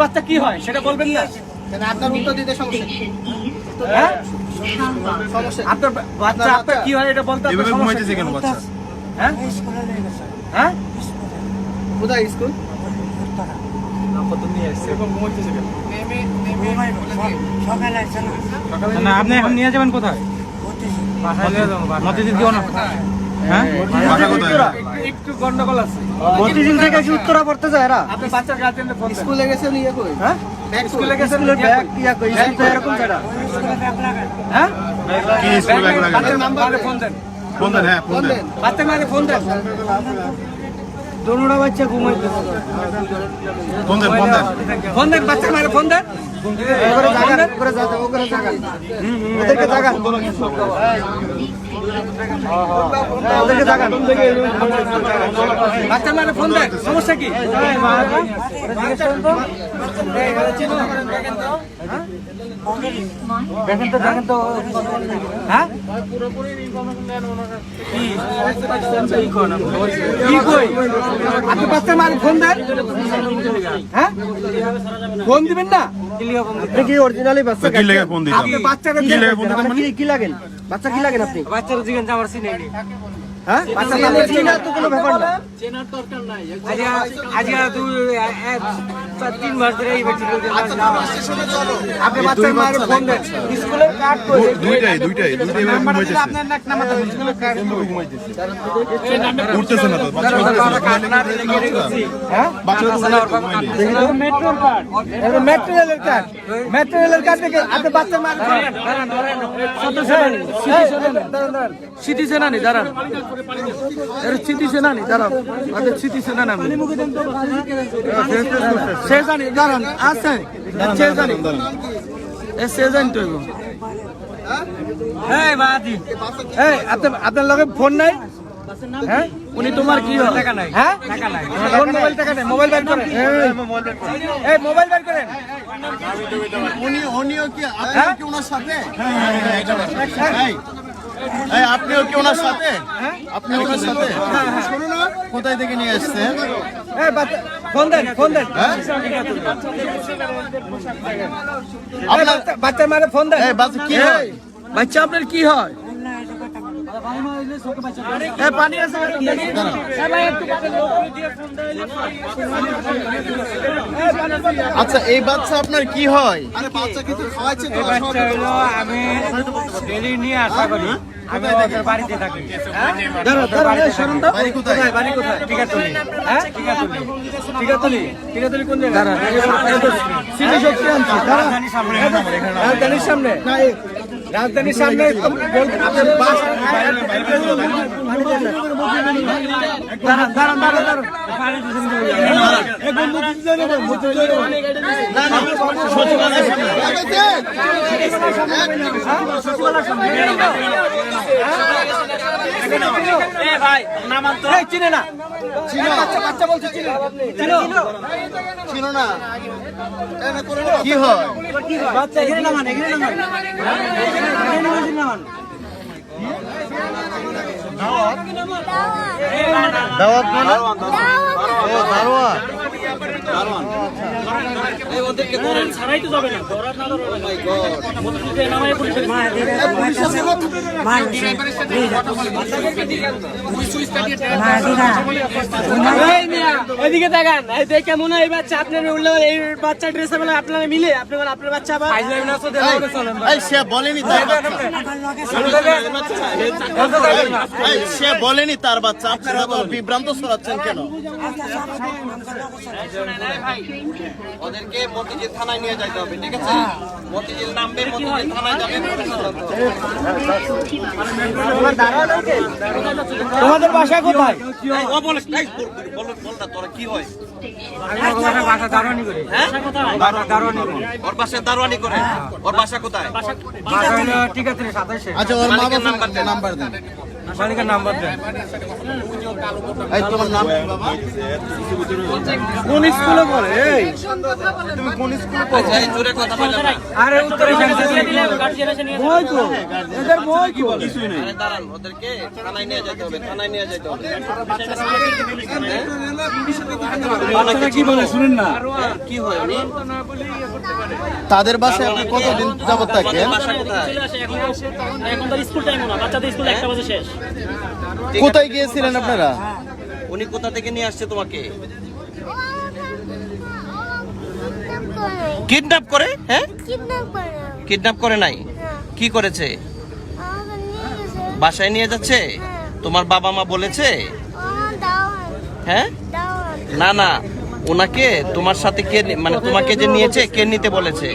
বাচ্চা কি হয়? সেটা বলবেন না। আপনার উত্তর দিতে সমস্যা হ্যাঁ? সমস্যা আপনার বাচ্চা আপনার কি হয়? এটা বলতে আপনার এভাবে সমস্যা ঘুমাইতেছে কেন বাচ্চা? হ্যাঁ? হ্যাঁ? কোথায় স্কুল? না আপনি এখন নিয়ে যাবেন কোথায়? মতিঝিল কি অনেক হ্যাঁ? বাসা কোথায়? একটু- একটু গন্ডগোল আছে। মতিঝিল থেকে কি উত্তরা পড়তে যায় এরা? আপনি বাচ্চার গার্জেনকে ফোন স্কুলে গেছে নিয়ে কই? হ্যাঁ? ব্যাগ স্কুলে গেছে স্কুলের ব্যাগ ইয়া কই? স্কুল তো এরকম জায়গা হ্যাঁ? কি স্কুল ব্যাগ লাগে বাচ্চার নাম্বারে ফোন দেন। ফোন দেন। হ্যাঁ ফোন দেন। বাচ্চার মারে ফোন দেন। দোনোটা বাচ্চা ঘুমাইতেছে ফোন দেন ফোন দেন ফোন দেন বাচ্চার মারে ফোন দেন ওখানে জায়গা ওখানে জায়গা ওখানে জায়গা ওদেরকে জায়গা ওদেরকে জায়গা বাচ্চার মারে ফোন দেন সমস্যা কি দেখেন তো দেখেন তো। হ্যাঁ? আপনি বাচ্চার মারে ফোন দেন। হ্যাঁ? ফোন দিবেন না? আপনি কি অরিজিনালি বাচ্চা তো কি লেগে ফোন আপনি বাচ্চারা কি লেগে ফোন দিতাম মানে? কি কি লাগেন বাচ্চা কি লাগেন আপনি? বাচ্চার জিজ্ঞেস আমার চিনে হ্যাঁ? বাচ্চা লাগলে চিনা তো কোনো ব্যাপার না। তিন মাস ধরে এই ব্যক্তি আপনি বাচ্চার মায়ের ফোন দেন। স্কুলের কার্ড কই দুইটাই দুইটাই দুইটাই এভাবে ঘুমাইতেছে। আপনার নাক নামাতে হবে, স্কুলের কার্ড উঠতেছে না তো বাচ্চা উঠতেছে হ্যাঁ? বাচ্চা ঘুমাইলে। মেট্রোর কার্ড এটা মেট্রো রেলের কার্ড মেট্রো রেলের কার্ড থেকে আপনি বাচ্চার মায়ের ফোন দেন স্মৃতি সেনানি দাঁড়ান। এর স্মৃতি সেনানি দাঁড়ান আমাদের স্মৃতি সেনানি আমি। সে জানি দাঁড়ান আছে সে জানি এ সে জানি তো এগো। এই বাদি এই আপনার আপনার লগে ফোন নাই? হ্যাঁ? উনি তোমার কি হয়? টাকা নাই। হ্যাঁ? টাকা নাই। ফোন মোবাইল টাকা নাই। মোবাইল বের করেন। এই মোবাইল বের করেন। উনি উনিও কি হ্যাঁ? আপনিও কি ওনার সাথে? আপনিও কি ওনার সাথে? আপনি ওনার সাথে? শোনো না। কোথায় থেকে নিয়ে আসছেন এই বাচ্চা হ্যাঁ? মারে ফোন দেন। এই, বাচ্চা কি হয়? এই, বাচ্চা আপনার কি হয়? পানি আছে। আচ্ছা এই বাচ্চা আপনার কি হয়? আমি ডেলি নিয়ে আসা করি। আমি ওদের বাড়িতে থাকি। বাড়ি কোথায়? বাড়ি কোথায়? টিকাতলি হ্যাঁ? টিকাতলি? টিকাতলি কোন। রাজধানীর সামনে। রাজধানীর সামনে। রাজধানীর সামনে তো বল- আপনার বাস- দাঁড়ান দাঁড়ান দাঁড়ান দাঁড়ান এই বন্ধু দিতে জানে না, বন্ধু দিতে জানে না। এই, চিনে না বাচ্চা বলছে চিনো না কি হয় বাচ্চা এখানে নামান এখানে নামান এখানে নামান দাওয়াত? মানে? ও দারোয়ান। এই মিয়া, এদিকে তাকান এই দেখে মনে হয় এই বাচ্চা। আপনার উঠলে এই বাচ্চা ড্রেসে বলে আপনারা মিলে আপনি বলেন আপনার বাচ্চা আবার। সে বলেনি তার বাচ্চা। সে বলেনি তার বাচ্চা। আপনারা বিভ্রান্ত ছড়াচ্ছেন কেন? ওদেরকে মতিঝিল থানায় নিয়ে যাইতে হবে ঠিক আছে? মতিঝিল নামবে মতিঝিল থানায় যাবেন তোমাদের বাসা কোথায়? হয় আচ্ছা ওর মা বাবার নাম্বার দেন নাম্বার দেন। মালিকের নাম্বার দেন। এই তোমার নাম? কোন স্কুলে পড়ে? এই। তুমি কোন স্কুলে পড়ো? আরে উত্তরে বই তো। এদের বই কি বলে দাঁড়ান ওদেরকে থানায় নিয়ে যেতে হবে থানায় নিয়ে যেতে হবে। বাচ্চারা কি বলে শুনেন না? কি হয় উনি? তাদের বাসায় আপনি কতদিন যাবত থাকেন? এখন তো স্কুল টাইম না বাচ্চাদের স্কুল একটা বাজে শেষ। কোথায় গিয়েছিলেন আপনারা? উনি কোথা থেকে নিয়ে আসছে তোমাকে? কিডন্যাপ করে? হ্যাঁ? কিডন্যাপ করে নাই? কি করেছে? বাসায় নিয়ে যাচ্ছে? তোমার বাবা মা বলেছে? হ্যাঁ? না না। ওনাকে তোমার সাথে কে মানে তোমাকে যে নিয়েছে, কে নিতে বলেছে?